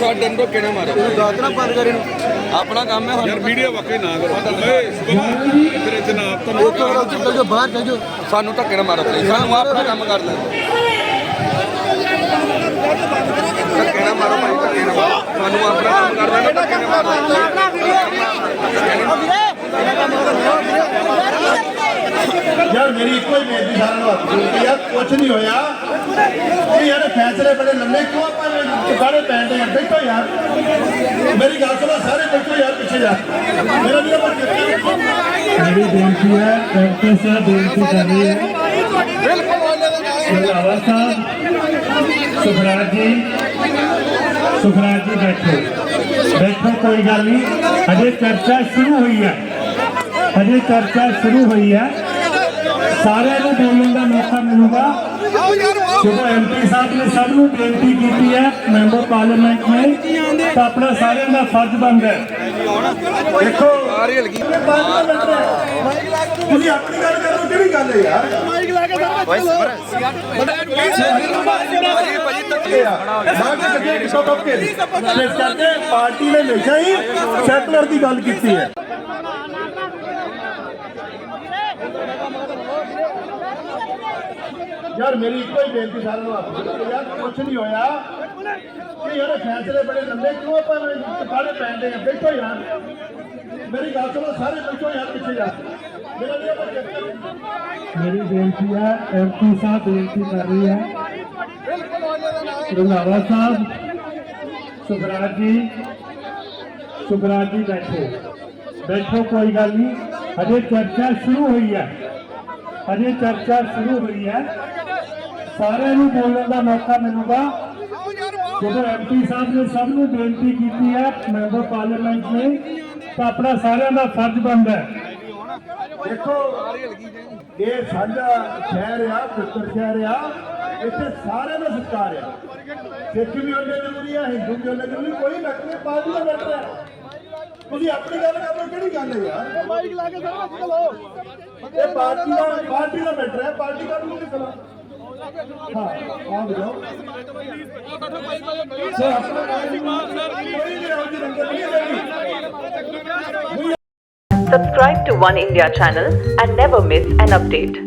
ਸਾਡੇ ਨੂੰ ਕਿਹਨੇ ਮਾਰੋ ਦਾਤਨਾ ਬੰਦ ਕਰੀ ਨੂੰ। ਆਪਣਾ ਕੰਮ ਹੈ ਯਾਰ ਵੀਡੀਓ ਵਾਕਈ ਨਾ ਕਰੋ। ਓਏ ਸੁਭਾ ਤੇਰੇ ਜਨਾਬ ਤਾਂ ਉਹ ਤੋਂ ਚੱਲ ਜਾਓ ਬਾਹਰ ਚੱਲ ਜਾਓ। ਸਾਨੂੰ ਧੱਕੇ ਨਾ ਮਾਰੋ please, ਸਾਨੂੰ ਆਪਣਾ ਕੰਮ ਕਰ ਲੈ ਧੱਕੇ ਨਾ ਮਾਰੋ ਭਾਈ ਧੱਕੇ ਨਾ ਮਾਰੋ। ਸਾਨੂੰ ਆਪਣਾ ਕੰਮ ਕਰ ਲੈਣਾ ਧੱਕੇ ਨਾ ਮਾਰੋ। ਯਾਰ ਮੇਰੀ ਇੱਕੋ ਹੀ ਬੇਨਤੀ ਸਾਰਿਆਂ ਨੂੰ ਹੱਥ ਜੋੜ ਕੇ ਯਾਰ ਕੁਝ ਨਹੀਂ ਹੋਇਆ। ਇਹ ਯਾਰ ਫੈਸਲੇ ਬੜੇ ਲੰਮੇ। ਕਿਉਂ ਆਪਾਂ ਚੁਕਾੜੇ ਪੈਂਦੇ ਆ ਬੈਠੋ ਯਾਰ ਮੇਰੀ ਗੱਲ ਸੁਣੋ ਸਾਰੇ ਬੈਠੋ ਯਾਰ ਪਿੱਛੇ ਜਾ ਮੇਰਾ ਵੀ ਆਪਾਂ ਮੇਰੀ ਬੇਨਤੀ ਹੈ ਐਮਪੀ ਸਾਹਿਬ ਬੇਨਤੀ ਕਰ ਰਹੀ ਹੈ ਰੰਧਾਵਾ ਸਾਹਿਬ ਸੁਖਰਾਜ ਜੀ ਸੁਖਰਾਜ ਜੀ ਬੈਠੋ ਬੈਠੋ ਕੋਈ ਗੱਲ ਨਹੀਂ ਅਜੇ ਚਰਚਾ ਸ਼ੁਰੂ ਹੋਈ ਹੈ ਅਜੇ ਚਰਚਾ ਸ਼ੁਰੂ ਹੋਈ ਹੈ ਸਾਰਿਆਂ ਨੂੰ ਬੋਲਣ ਦਾ ਮੌਕਾ ਮਿਲੂਗਾ ਜਦੋਂ ਐਮਪੀ ਸਾਹਿਬ ਨੇ ਸਭ ਨੂੰ ਬੇਨਤੀ ਕੀਤੀ ਹੈ ਮੈਂਬਰ ਪਾਰਲੀਮੈਂਟ ਨੇ ਤਾਂ ਆਪਣਾ ਸਾਰਿਆਂ ਦਾ ਫਰਜ਼ ਬਣਦਾ ਹੈ। ਦੇਖੋ ਸਾਰੀ ਹਲਕੀ ਤੁਸੀਂ ਆਪਣੀ ਗੱਲ ਕਰੋ ਕਿਹੜੀ ਗੱਲ ਹੈ ਯਾਰ? ਭਾਜੀ ਭਾਜੀ ਧੱਕੇ ਨਾ ਕਿ ਕਿਤੇ ਕਿਸੇ ਤੋਂ ਕੇ ਇਸ ਕਰਕੇ ਪਾਰਟੀ ਨੇ ਹਮੇਸ਼ਾ ਹੀ ਸੈਕੂਲਰ ਦੀ ਗੱਲ ਕੀਤੀ ਹੈ। ਯਾਰ ਮੇਰੀ ਇੱਕੋ ਹੀ ਬੇਨਤੀ ਸਾਰਿਆਂ ਨੂੰ ਹੱਥ ਜੋੜ ਕੇ ਯਾਰ ਕੁਝ ਨਹੀਂ ਹੋਇਆ ਕਿ ਯਾਰ ਫੈਸਲੇ ਬੜੇ ਲੰਬੇ ਕਿਉਂ ਆਪਾਂ ਚਪਾੜੇ ਪੈਂਦੇ ਆ ਬੈਠੋ ਯਾਰ ਮੇਰੀ ਗੱਲ ਸੁਣੋ ਸਾਰੇ ਬੈਠੋ ਯਾਰ ਪਿੱਛੇ ਜਾ ਮੇਰਾ ਵੀ ਆਪਾਂ ਚੈੱਕ ਕਰੋ ਮੇਰੀ ਬੇਨਤੀ ਹੈ ਐਮਪੀ ਸਾਹਿਬ ਬੇਨਤੀ ਕਰ ਰਹੀ ਹੈ ਰੰਧਾਵਾ ਸਾਹਿਬ ਸੁਖਰਾਜ ਜੀ ਸੁਖਰਾਜ ਜੀ ਬੈਠੋ ਬੈਠੋ ਕੋਈ ਗੱਲ ਨਹੀਂ ਅਜੇ ਚਰਚਾ ਸ਼ੁਰੂ ਹੋਈ ਹੈ ਅਜੇ ਚਰਚਾ ਸ਼ੁਰੂ ਹੋਈ ਹੈ। ਸਾਰਿਆਂ ਨੂੰ ਬੋਲਣ ਦਾ ਮੌਕਾ ਮਿਲੂਗਾ। ਜਦੋਂ ਐਮਪੀ ਸਾਹਿਬ ਨੇ ਸਭ ਨੂੰ ਬੇਨਤੀ ਕੀਤੀ ਹੈ, ਮੈਂਬਰ ਪਾਰਲੀਮੈਂਟ ਨੇ, ਤਾਂ ਆਪਣਾ ਸਾਰਿਆਂ ਦਾ ਫਰਜ਼ ਬਣਦਾ ਹੈ। ਦੇਖੋ, ਇਹ ਸਾਡਾ ਸ਼ਹਿਰ ਆ ਪੁੱਤਰ ਸ਼ਹਿਰ ਆ, ਇੱਥੇ ਸਾਰਿਆਂ ਦਾ ਸਤਿਕਾਰ ਆ। ਸਿੱਖ ਵੀ ਉਹਨੇ ਜ਼ਰੂਰੀ ਆ, ਹਿੰਦੂ ਵੀ ਉਹਨੇ ਜ਼ਰੂਰੀ ਕੋਈ ਨਕਲੀ ਪਾਰਟੀ ਦਾ ਮੈਟਰ ਹੈ। ਤੁਸੀਂ ਆਪਣੀ ਗੱਲ ਕਰ ਲਓ ਕਿਹੜੀ ਗੱਲ ਹੈ ਯਾਰ? ਮਾਈਕ ਲਾ ਕੇ ਸਾਰਾ ਚਲੋ ਇਹ ਪਾਰਟੀ ਦਾ ਪਾਰਟੀ ਦਾ ਮੈਟਰ ਹੈ ਪਾਰਟੀ ਦਾ ਨਹੀਂ ਚਲਾ ਹਾਂ ਆ ਜਾਓ ਸਰ ਆਪਣਾ ਕੋਈ ਨਹੀਂ ਆਉਂਦੀ ਰੰਗਤ ਨਹੀਂ Subscribe to One India channel and never miss an update.